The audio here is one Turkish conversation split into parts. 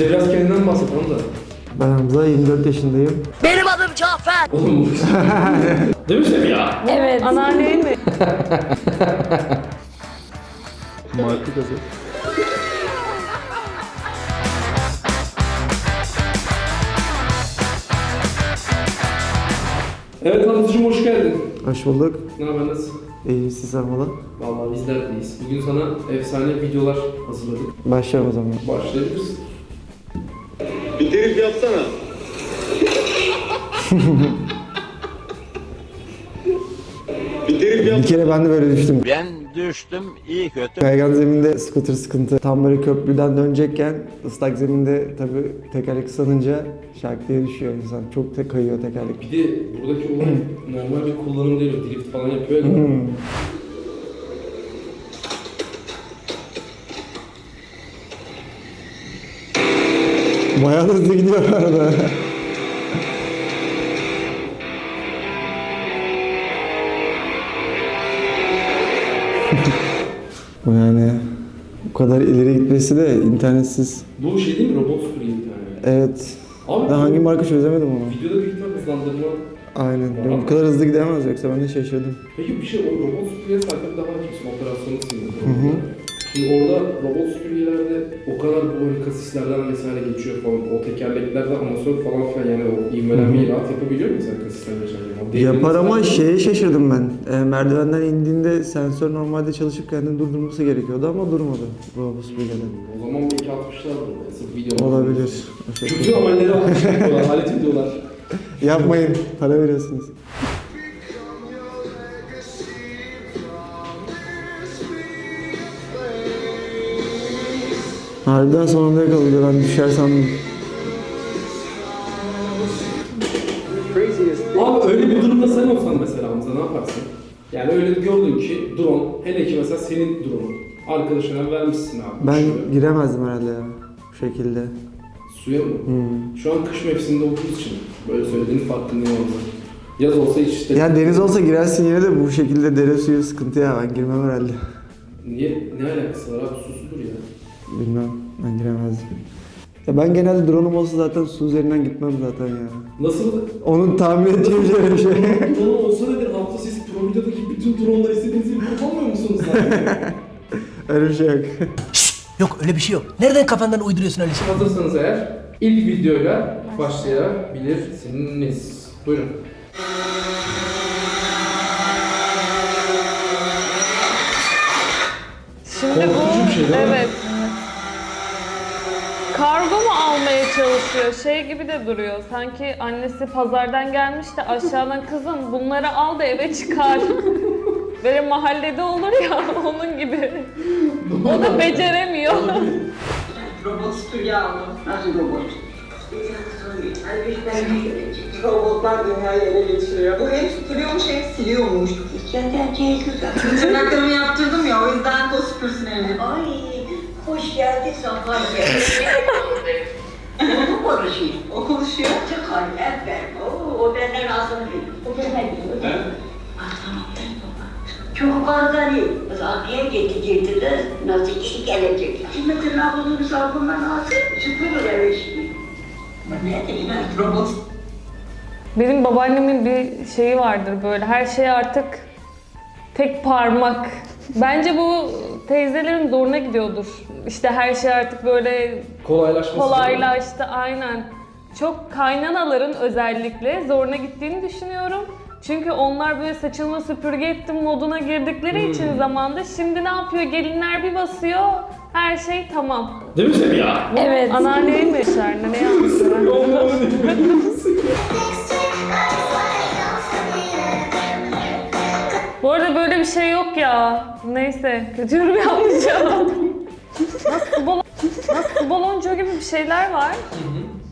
Bize biraz kendinden bahset Hamza. Ben Hamza, 24 yaşındayım. Benim adım Cafer. Oğlum bu Değil mi Seviya? Evet. Anneanneyi mi? Martı kazı. Evet Hamzacığım hoş geldin. Hoş bulduk. Ne haber nasıl? İyi, siz sormalı. Vallahi bizler deyiz. Bugün sana efsane videolar hazırladık. Başlayalım o zaman. Başlayabiliriz. Bir trip yapsana. bir yap. Bir kere ben de böyle düştüm. Ben düştüm iyi kötü. Kaygan zeminde scooter sıkıntı. Tam böyle köprüden dönecekken ıslak zeminde tabii tekerlek ıslanınca şak diye düşüyor insan. Çok te kayıyor tekerlek. Bir de buradaki olay normal bir kullanım değil. Drift falan yapıyor ya. Bayağı da hızlı gidiyor arada. Bu yani bu kadar ileri gitmesi de internetsiz. Bu şey değil mi? Robot süpürge bir tane. Evet. Abi Ben hangi marka çözemedim onu. Videoda büyük ihtimal hızlandırma. Aynen. Bu kadar hızlı gidemez yoksa ben de şaşırdım. Peki bir şey o robot süpürgeye sahip daha kimsin? Operasyonu sınırı. Şimdi orada robot süpürgelerde o kadar bu hani kasislerden vesaire geçiyor falan. O tekerleklerde amasör falan filan yani o ivmelenmeyi rahat yapabiliyor mu mesela kasisler devrimi Yapar ama şeye şaşırdım ben. E, merdivenden indiğinde sensör normalde çalışıp kendini durdurması gerekiyordu ama durmadı. Robot süpürgede. O zaman belki atmışlardır. Sırf video. Olabilir. Kötü amelleri atmışlar. Alet ediyorlar. Yapmayın. Para veriyorsunuz. Harbiden sonunda yakaladı. Ben düşer sandım. Abi öyle bir durumda sen olsan mesela Hamza ne yaparsın? Yani öyle gördün ki drone, hele ki mesela senin drone'un. Arkadaşına vermişsin abi. Ben uçuyor. giremezdim herhalde ya. Bu şekilde. Suya mı? Hmm. Şu an kış mevsiminde olduğumuz için böyle söylediğinin farkındayım Hamza. Yaz olsa hiç işte... Ya deniz olsa girersin yine de bu şekilde dere suyu sıkıntı ya. Ben girmem herhalde. Niye? Ne alakası var abi? Susudur ya. Bilmem. Ben giremezdim. Ya ben genelde drone'um olsa zaten su üzerinden gitmem zaten ya. Nasıl? Onun tahmin edeceğim şey bir şey. Drone olsa nedir? Hafta siz Provide'deki bütün drone'ları istediğiniz gibi kullanmıyor musunuz zaten? Öyle bir şey yok. Yok öyle bir şey yok. Nereden kafandan uyduruyorsun öyle şey? Hazırsanız eğer ilk videoyla başlayabilirsiniz. Buyurun. Şimdi Korkutucu bu bir şey değil mi? evet. Kargo mu almaya çalışıyor? Şey gibi de duruyor. Sanki annesi pazardan gelmiş de aşağıdan kızım bunları al da eve çıkar. Böyle mahallede olur ya onun gibi. O da beceremiyor. Robot süpürge aldım. Nasıl robot? Robotlar dünyayı ele geçiriyor. Bu hem süpürüyormuş hem siliyormuş. Tırnaklarımı yaptırdım ya o yüzden o süpürsün evi. Ay hoş geldin sabah geldin. Onu konuşuyor. O konuşuyor. Çok annem ben. O, o benden razı değil. O benden değil. Tamam ben baba. Çok değil. Kız anneye getirecekti de nasıl iyi gelecek. Şimdi tırnağını sabunla nasıl süpürür eve şimdi. Ama ne diyeyim ben? Robot Benim babaannemin bir şeyi vardır böyle her şey artık tek parmak. Bence bu teyzelerin zoruna gidiyordur. İşte her şey artık böyle Kolaylaşması. kolaylaştı aynen. Çok kaynanaların özellikle zoruna gittiğini düşünüyorum. Çünkü onlar böyle saçımı süpürge ettim moduna girdikleri için zamanda şimdi ne yapıyor? Gelinler bir basıyor. Her şey tamam. Değil mi Seviya? Evet. Anneanneyi mi yaşar? Ne yapmışlar? Bu Neyse, kötü yorum yapmayacağım. Nasıl su, balon, nasıl su baloncuğu gibi bir şeyler var.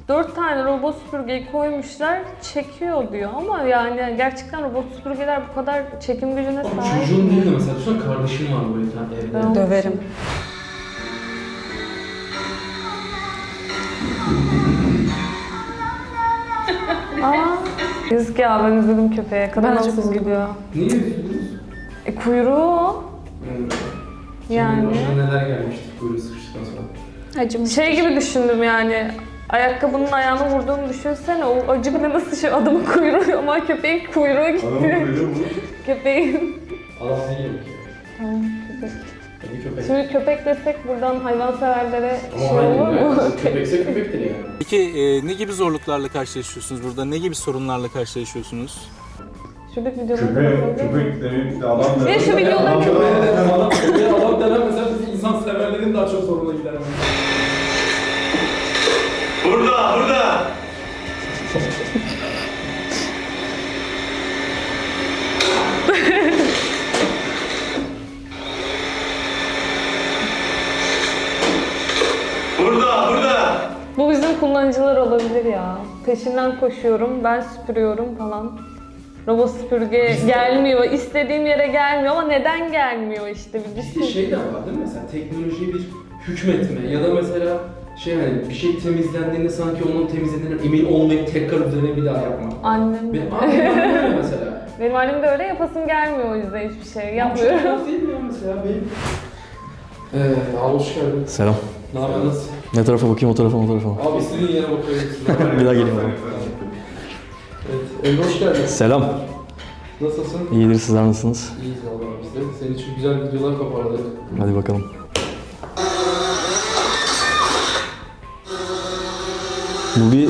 Dört tane robot süpürgeyi koymuşlar, çekiyor diyor ama yani gerçekten robot süpürgeler bu kadar çekim gücüne sahip çocuğun değil de mesela düşünsene kardeşim var böyle bir tane evde. Ben- Döverim. Aa, yazık ya ben üzüldüm köpeğe. Kadın Ben çok nasıl üzüldüm. Niye üzüldünüz? E kuyruğu o. Yani. Şimdi başına neler gelmişti böyle sıkıştıktan sonra. Acımış. Şey gibi düşündüm yani. Ayakkabının ayağına vurduğunu düşünsene. O acı bile nasıl şey adamın kuyruğu ama köpeğin kuyruğu gitti. Köpeğin. Adam yok ya. Tamam köpek. Bir köpek. Şimdi köpek desek buradan hayvanseverlere şey Ama olur aynen mu? ya. Köpekse köpektir yani. Peki e, ne gibi zorluklarla karşılaşıyorsunuz burada? Ne gibi sorunlarla karşılaşıyorsunuz? Şuradaki videoları da köpek de adam Ya şu videoları Adam, köpeğe adam demem mesela biz insan severlerin daha çok soruna gider. Burada, burada. Burada, burada. Bu bizim kullanıcılar olabilir ya. Peşinden koşuyorum, ben süpürüyorum falan. Robot süpürge gelmiyor, istediğim yere gelmiyor ama neden gelmiyor işte bir Bizde düşün. şey de var değil mi mesela teknolojiye bir hükmetme ya da mesela şey hani bir şey temizlendiğinde sanki onun temizlediğinden emin olmayıp tekrar üzerine bir daha yapmak. Annem. Benim annem öyle mesela. Benim annem de öyle yapasım gelmiyor o yüzden hiçbir şey Çok yapmıyorum. tuhaf değil mi ya mesela benim? Ee, abi hoş geldin. Selam. Ne haber? Ne tarafa bakayım o tarafa o tarafa. Abi istediğin yere bakabilirsin. Bir daha geleyim abi. Emre hoş geldin. Selam. Nasılsın? İyidir sizler nasılsınız? İyiyiz vallahi biz de. Senin için güzel videolar kapardık. Hadi bakalım. Bu bir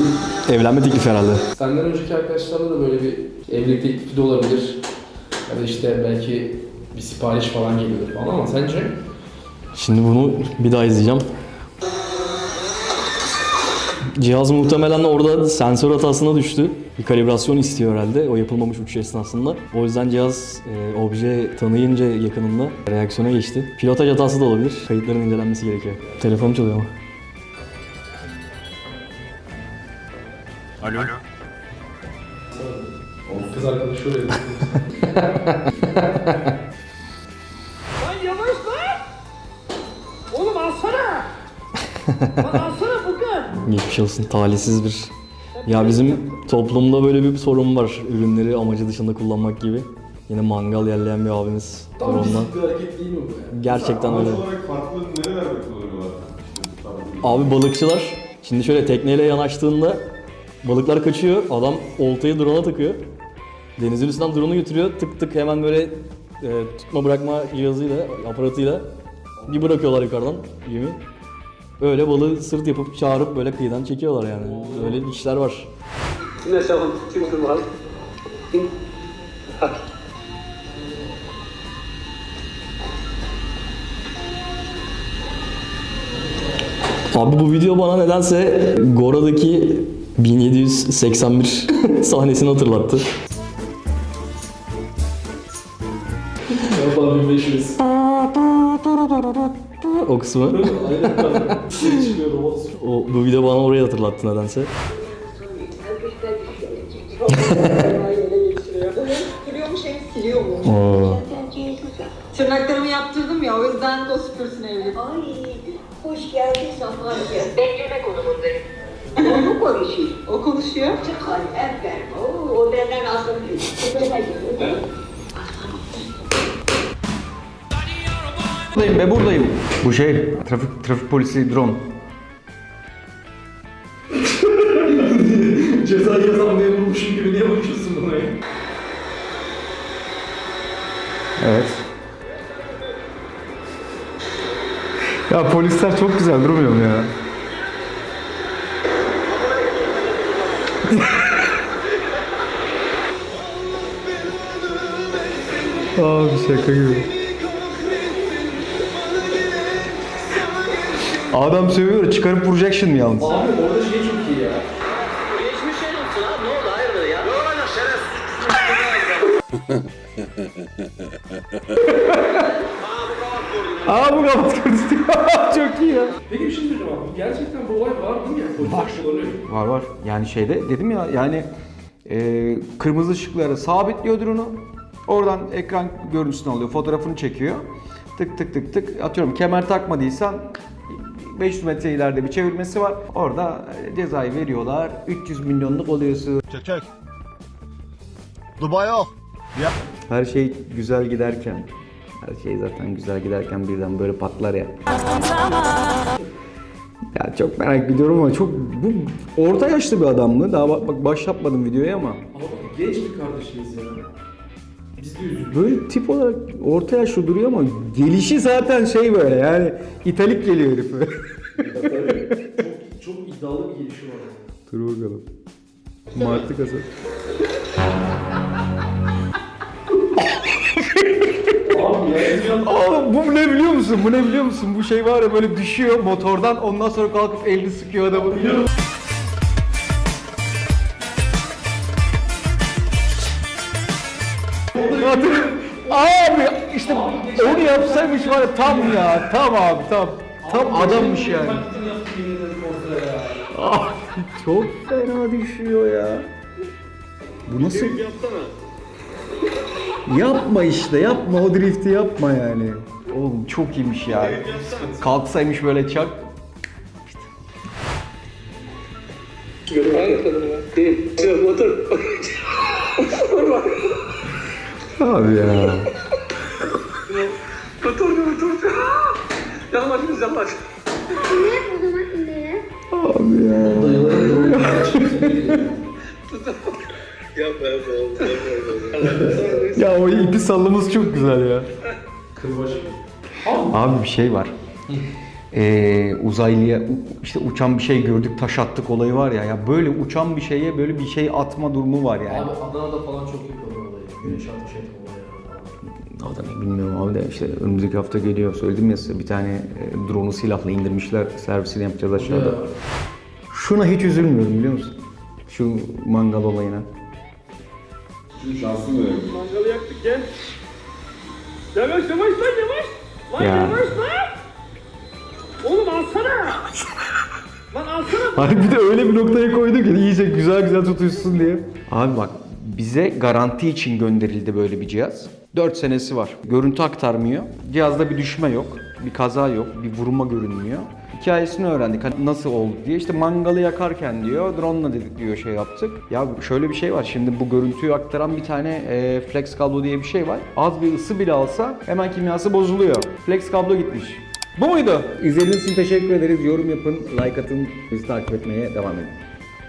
evlenme teklifi herhalde. Senden önceki arkadaşlarla da böyle bir evlilik teklifi de olabilir. Ya da işte belki bir sipariş falan geliyor falan ama sence? Şimdi bunu bir daha izleyeceğim. Cihaz muhtemelen orada sensör hatasına düştü. Bir kalibrasyon istiyor herhalde o yapılmamış uçuş esnasında. O yüzden cihaz e, obje tanıyınca yakınında reaksiyona geçti. Pilotaj hatası da olabilir. Kayıtların incelenmesi gerekiyor. Telefonum çalıyor ama. Alo. O kız arkadaşı öyle dedi. Lan yavaş lan! Oğlum alsana! Lan alsana bugün! Geçmiş olsun. Talihsiz bir... Ya bizim toplumda böyle bir sorun var. Ürünleri amacı dışında kullanmak gibi. Yine mangal yerleyen bir abimiz var Tam ondan. hareket değil mi bu ya? Gerçekten öyle. olarak farklı nereler kullanıyorlar? İşte. Abi balıkçılar şimdi şöyle tekneyle yanaştığında balıklar kaçıyor. Adam oltayı drone'a takıyor. Denizin üstünden drone'u götürüyor. Tık tık hemen böyle e, tutma bırakma cihazıyla, aparatıyla bir bırakıyorlar yukarıdan yemi. Öyle balığı sırt yapıp çağırıp böyle kıyıdan çekiyorlar yani. Öyle işler var. Ne zaman çünkü var. Abi bu video bana nedense Gora'daki 1781 sahnesini hatırlattı. Yapalım 1500. O kısmı. Aynen kanka. Çıkıyor robot. O, bu video bana orayı hatırlattı nedense. Bu hem siliyormuş. Oo. Tırnaklarımı yaptırdım ya o yüzden de o süpürsün evli. Ay, hoş geldin Safarya. Bekleme konumundayım. O mu konuşuyor? O konuşuyor. Çıkar. Oo, o benden asıl Buradayım be buradayım. Bu şey trafik trafik polisi drone. Ceza yazan diye vurmuşum gibi niye bakıyorsun buna ya? Evet. Ya polisler çok güzel durmuyor mu ya? Abi şaka gibi. Adam sövüyor çıkarıp vuracak şimdi yalnız. Abi orada şey çok iyi ya. Aa bu kapat kırdı. çok iyi ya. Peki bir şey söyleyeceğim abi. Gerçekten bu olay var değil mi ya? Polisler kullanıyor. Var var. Yani şeyde dedim ya yani e, kırmızı ışıkları sabitliyor drone'u. Oradan ekran görüntüsünü alıyor, fotoğrafını çekiyor. Tık tık tık tık atıyorum kemer takmadıysan 500 metre ileride bir çevirmesi var. Orada e, cezayı veriyorlar. 300 milyonluk oluyorsun. Çek çek. Dubai yok. Her şey güzel giderken, her şey zaten güzel giderken birden böyle patlar ya. Ya çok merak ediyorum ama çok bu orta yaşlı bir adam mı? Daha bak, bak başlatmadım videoya ama. Ama genç bir kardeşimiz ya. Biz de üzüldük. Böyle tip olarak orta yaşlı duruyor ama gelişi zaten şey böyle yani italik geliyor herife. Çok, çok iddialı bir gelişi var. Dur bakalım. Martı kasa. Oğlum bu ne biliyor musun? Bu ne biliyor musun? Bu şey var ya böyle düşüyor motordan ondan sonra kalkıp elini sıkıyor adamı. Hatırlıyorum. Abi işte onu yapsaymış var ya tam ya tam abi tam. Tam adammış yani. Abi çok fena düşüyor ya. Bu nasıl? Yapma işte yapma o drifti yapma yani. Oğlum çok iyiymiş ya. Kalksaymış böyle çak. Abi ya. Abi ya. ya o ipi sallaması çok güzel ya. Kırbaç. Abi bir şey var. Ee, uzaylıya işte uçan bir şey gördük taş attık olayı var ya. Ya böyle uçan bir şeye böyle bir şey atma durumu var yani. Abi Adana'da falan çok yapıyorlar olayı. Güneş ateş etme olayı. Adana bilmiyorum abi de işte önümüzdeki hafta geliyor. Söyledim ya size bir tane e, drone'u silahla indirmişler. Servisini yapacağız aşağıda. Ya. Şuna hiç üzülmüyorum biliyor musun? Şu mangal olayına. Şansın böyle. Mangalı yaktık gel. Yavaş yavaş lan yavaş. Lan Ya. yavaş lan. Oğlum alsana. lan alsana. Hani bir de öyle bir noktaya koyduk ki iyice güzel güzel tutuşsun diye. Abi bak bize garanti için gönderildi böyle bir cihaz. 4 senesi var. Görüntü aktarmıyor. Cihazda bir düşme yok. Bir kaza yok. Bir vurma görünmüyor. Hikayesini öğrendik. Hani nasıl oldu diye. İşte mangalı yakarken diyor. Drone'la dedik diyor şey yaptık. Ya şöyle bir şey var. Şimdi bu görüntüyü aktaran bir tane e, flex kablo diye bir şey var. Az bir ısı bile alsa hemen kimyası bozuluyor. Flex kablo gitmiş. Bu muydu? İzlediğiniz için teşekkür ederiz. Yorum yapın, like atın, bizi takip etmeye devam edin.